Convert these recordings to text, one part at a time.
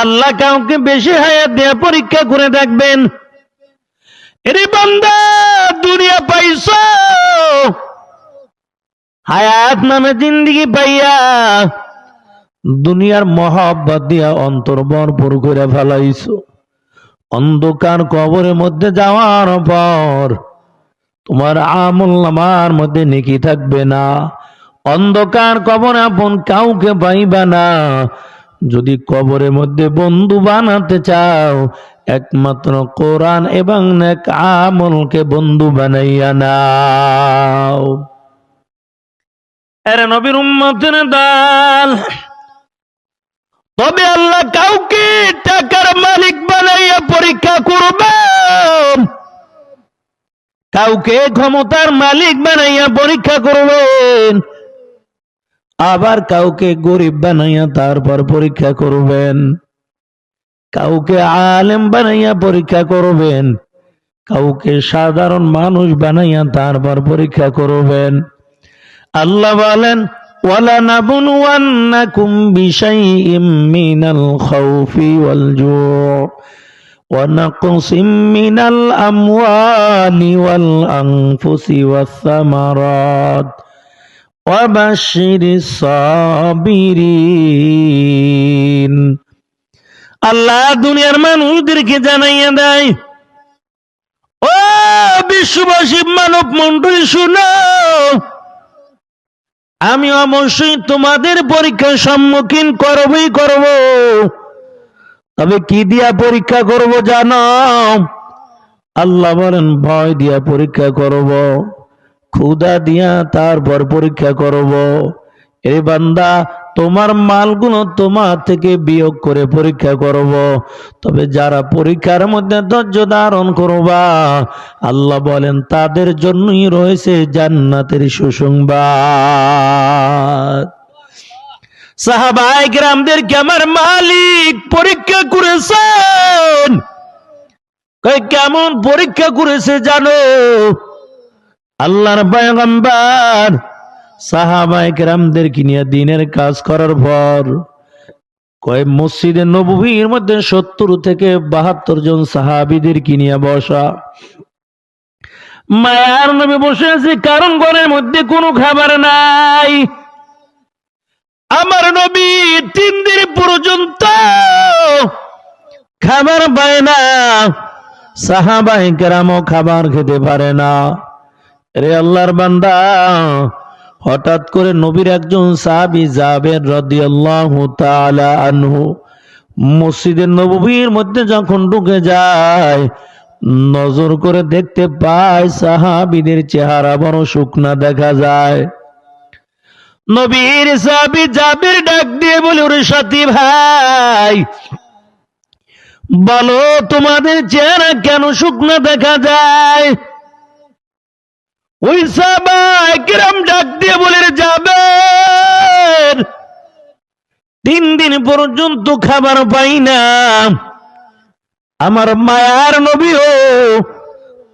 আল্লাহ কাউকে বেশি হায়াত দিয়ে পরীক্ষা করে দেখবেন। এরে বান্দা, দুনিয়া পাইছ? হায়াত নামে জিন্দিগি পাইয়া দুনিয়ার মহাব্বত দিয়া অন্তর ভরপুর করে ফেলাইছ। অন্ধকার কবরের মধ্যে যাওয়ার পর তোমার আমল নামার মধ্যে নেকি থাকবে না। অন্ধকার কবর আপন কাউকে পাইবা না। যদি কবরের মধ্যে বন্ধু বানাতে চাও, একমাত্র কোরআন এবং নেক আমলকে বন্ধু বানাইয়া নাও। এরে নবীর উম্মতের দাল। তবে আল্লাহ কাউকে টাকার মালিক বানাইয়া পরীক্ষা করবে। কাউকে ক্ষমতার মালিক বানাইয়া পরীক্ষা করবেন আবার কাউকে গরিব বানাইয়া তারপর পরীক্ষা করবেন কাউকে আলেম বানাইয়া পরীক্ষা করবেন কাউকে সাধারণ মানুষ বানাইয়া তারপর পরীক্ষা করবেন আল্লাহ বলেন ولنبلونكم بشيء من الخوف والجوع ونقص من الأموال والأنفس والثمرات وبشر الصابرين আল্লাহ দুনিয়ার মানুষদেরকে জানাইয়া দেয় ও বিশ্ববাসী মানব মন্ডলী শুনো আমি অবশ্যই তোমাদের পরীক্ষার সম্মুখীন করবই করব তবে কি দিয়া পরীক্ষা করব জানো আল্লাহ বলেন ভয় দিয়া পরীক্ষা করব ক্ষুদা দিয়া তারপর পরীক্ষা করব। এ বান্দা, তোমার মালগুলো তোমার থেকে বিয়োগ করে পরীক্ষা করব। তবে যারা পরীক্ষার মধ্যে ধৈর্য ধারণ করবা, আল্লাহ বলেন, তাদের জন্যই রয়েছে জান্নাতের সুসংবাদ। সাহাবাই গ্রামদেরকে আমার মালিক পরীক্ষা করেছেন। কেমন পরীক্ষা করেছে জানো? আল্লাহর পয়গম্বর সাহাবাই গ্রামদেরকে নিয়ে দিনের কাজ করার পর কয় মসজিদে নবীর মধ্যে সত্তর থেকে বাহাত্তর জন সাহাবিদের কিনিয়া বসা? মায়ার নবী বসে আছে, কারণ ঘরের মধ্যে কোনো খাবার নাই। আমার নবী তিন দিন পর্যন্ত খাবার পায় না। সাহাবাই কেরামও খাবার খেতে পারে না। রে আল্লাহর বান্দা, হঠাৎ করে নবীর একজন সাহাবি জাবের রাদিয়াল্লাহু তাআলা আনহু মসজিদের নববীর মধ্যে যখন ঢুকে যায়, নজর করে দেখতে পায় সাহাবিদের চেহারা বড় শুকনা দেখা যায়। নবীর সাহাবি জাবের ডাক দিয়ে বলে, ওরে সাথী ভাই, বলো তোমাদের চেহারা কেন শুকনা দেখা যায়? ওই কিরাম ডাক দিয়ে বলে যাবে তিন দিন পর্যন্ত খাবার পাই না। আমার মায়ার নবীও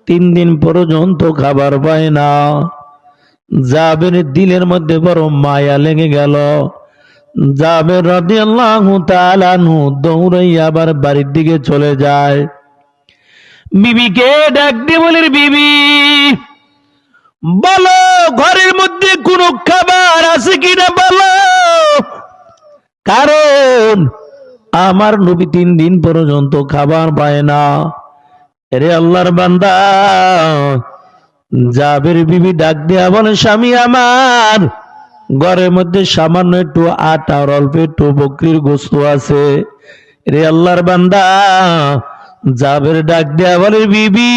তিন দিন পর্যন্ত খাবার পায় না। যাবের দিলের মধ্যে বড় মায়া লেগে গেল। যাবের রাদি আল্লাহ তালানু দৌড়াই আবার বাড়ির দিকে চলে যায়। বিবিকে ডাক দিয়ে বলে বিবি বলো, ঘরের মধ্যে কোন খাবার আছে কিনা বলো। কারণ আমার নবী তিন দিন পর্যন্ত খাবার পায় না। রে আল্লাহর বান্দা, জাবের বিবি ডাক দেয়া বলে, স্বামী আমার, ঘরের মধ্যে সামান্য একটু আটা আর অল্প একটু বকরির গোস্ত আছে। রে আল্লাহর বান্দা, জাবের ডাক দেয়া বলে, বিবি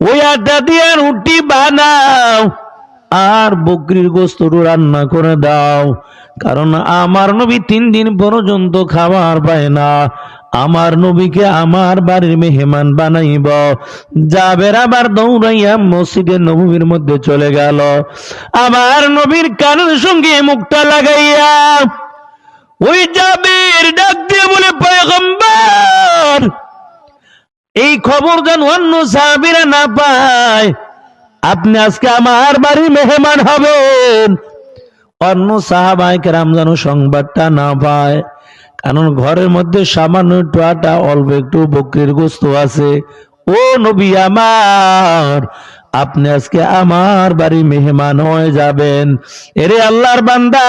ওই আটা দিয়ে রুটি বানাও, আর বকরির গোস্ত রান্না করে দাও। কারণ আমার নবী তিন দিন পর্যন্ত খাবার পায় না। আমার নবীকে আমার বাড়ির মেহমান বানাইব। যাবের আবার দৌড়াইয়া মসজিদের নবীর মধ্যে চলে গেল। আমার নবীর কানের সঙ্গে মুখটা লাগাইয়া ওই যাবের ডাক দিয়ে বলে, পয়গম্বর এই খবর যেন অন্য সাহাবিরা না পায়। আপনি আজকে আমার বাড়ির মেহমান হবেন। অন্য সাহাবাই কেরাম যেন সংবাদটা না পায়। কারণ ঘরের মধ্যে সামান্য একটু আটা, অল্প একটু বকরির গোস্ত আছে। ও নবী আমার, আপনি আজকে আমার বাড়ি মেহমান হয়ে যাবেন। এরে আল্লাহর বান্দা,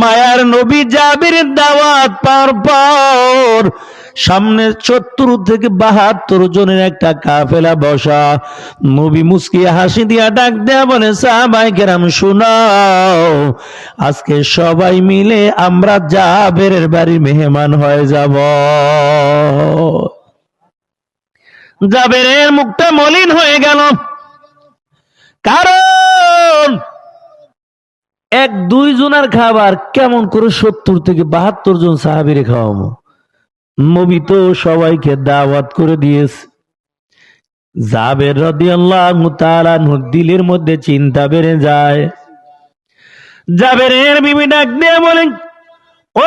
মায়ার নবী জাবির দাওয়াত পার পর সামনে সত্তর থেকে বাহাত্তর জনের একটা কাফেলা বসা। নবী মুসকি হাসি দিয়া ডাক দেয়া বলে, সাহাবাই কেরাম, শোনাও। আজকে সবাই মিলে আমরা জাবেরের বাড়ি মেহমান হয়ে যাব। জাবেরের মুখটা মলিন হয়ে গেল। কারণ এক দুই জনের খাবার কেমন করে সত্তর থেকে বাহাত্তর জন সাহাবিরে খাওয়াবো? নবী তো সবাইকে দাওয়াত করে দিয়েছে। জাবের রাদিয়াল্লাহু মধ্যে চিন্তা বেড়ে যায়। ডাক দিয়ে বলেন, ও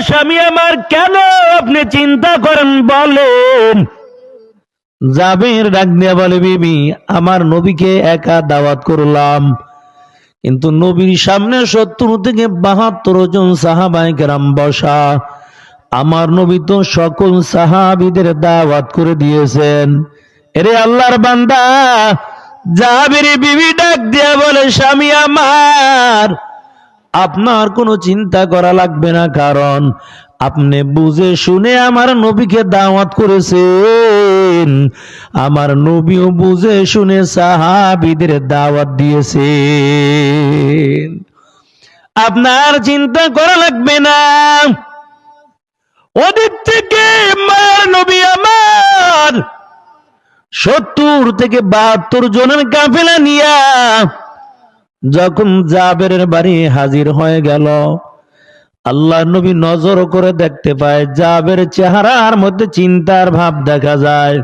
স্বামী আমার, কেন আপনি চিন্তা করেন বলেন? জাবের ডাক দিয়ে বলে, বিবি, আমার নবীকে একা দাওয়াত করলাম। কিন্তু নবীর সামনে সত্তর থেকে বাহাত্তর জন সাহাবাই কেরাম বসা। আমার নবী তো সকল সাহাবিদের দাওয়াত করে দিয়েছেন। এরে আল্লাহর বান্দা, জাবির বিবি ডাক দিয়ে বলে, স্বামী আমার, আপনার কোনো চিন্তা করা লাগবে না, কারণ আপনি বুঝে শুনে আমার নবীকে দাওয়াত করেছেন। আমার নবীও বুঝে শুনে সাহাবিদের দাওয়াত দিয়েছেন। আপনার চিন্তা করা লাগবে না। ওদের থেকে মার নবী আমার। সত্তর থেকে বাহাত্তর জনের কাফেলা নিয়া যখন জাবেরের বাড়ি হাজির হয়ে গেল, আল্লাহ নবী নজর করে দেখতে পায়, জাবের চেহারার মধ্যে চিন্তার ভাব দেখা যায়।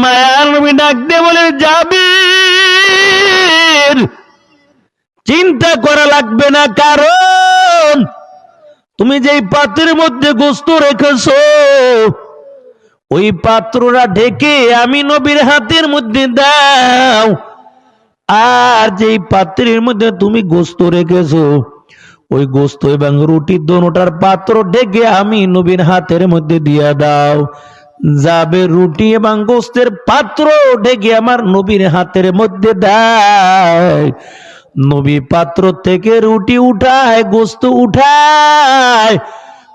মায়ার নবী ডাক দিয়ে বলে, জাবির, চিন্তা করা লাগবে না কারণ তুমি যেই পাত্রের মধ্যে গোস্ত রেখেছ, ওই পাত্ররা ঢেকে আমি নবীর হাতের মধ্যে দাও। আর যেই পাত্রের মধ্যে তুমি গোস্ত রেখেছো, ওই গোস্ত এবং রুটি দোনোটার পাত্র ঢেকে আমি নবীর হাতের মধ্যে দিয়ে দাও। যাবে রুটি এবং গোস্তের পাত্র ঢেকে আমার নবীর হাতের মধ্যে দেয় নবী পাত্র থেকে রুটি উঠায়, গোস্ত উঠায়।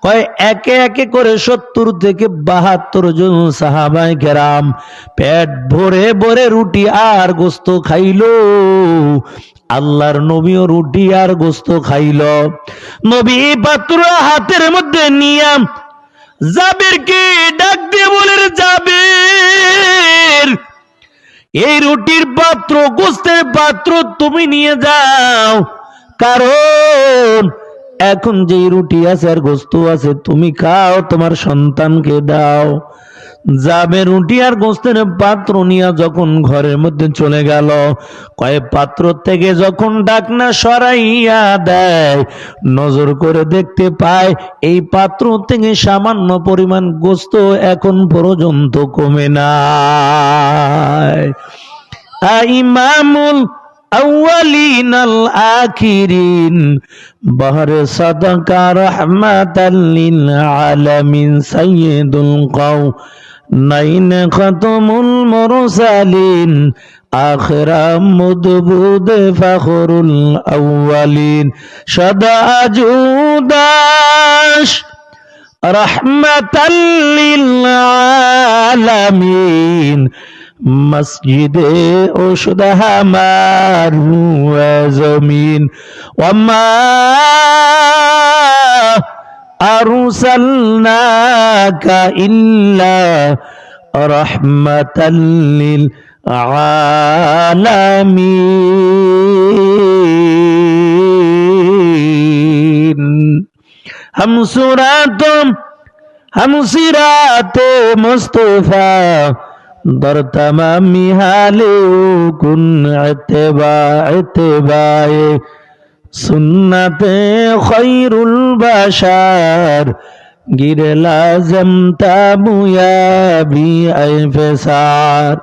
কয়, একে একে করে সত্তর থেকে বাহাত্তর জন সাহাবাই গেরাম পেট ভরে ভরে রুটি আর গোস্ত খাইল। আল্লাহর নবীও রুটি আর গোস্ত খাইল। নবী পাত্র হাতের মধ্যে নিয়াম জাবের কে ডাক দিয়ে বলে জাবের! এই রুটির পাত্র, গোস্তের পাত্র তুমি নিয়ে যাও। কারণ এখন যে রুটি আছে আর গোস্ত আছে, তুমি খাও, তোমার সন্তানকে দাও। যাবে রুটি আর গোস্তের পাত্র নিয়ে যখন ঘরের মধ্যে চলে গেল কয়েক পাত্র থেকে যখন ডাকনা সরাইয়া দেয় নজর করে দেখতে পায় এই পাত্র থেকে সামান্য পরিমাণ গোস্ত এখন পর্যন্ত কমে না ইমামুল الأولين الآخرين بهر صدق رحمة للعالمين سيد القوم নাইন খতমুল মরসালিন, আখরা মুদবুদ ফখরুল আউয়ালিন। সদা জুদাস রহমতাল্লিল আলামিন মসজিদে ওষুধ হামার জমিন। ওমা أرسلناك إلا رحمة للعالمين. هم سورات هم سرات مصطفى در تمامی حالی کن اتباع اتباع সুন্নাতে খৈরুল বাসার গিরে লাজম তাবুয়া বি আইফেসার।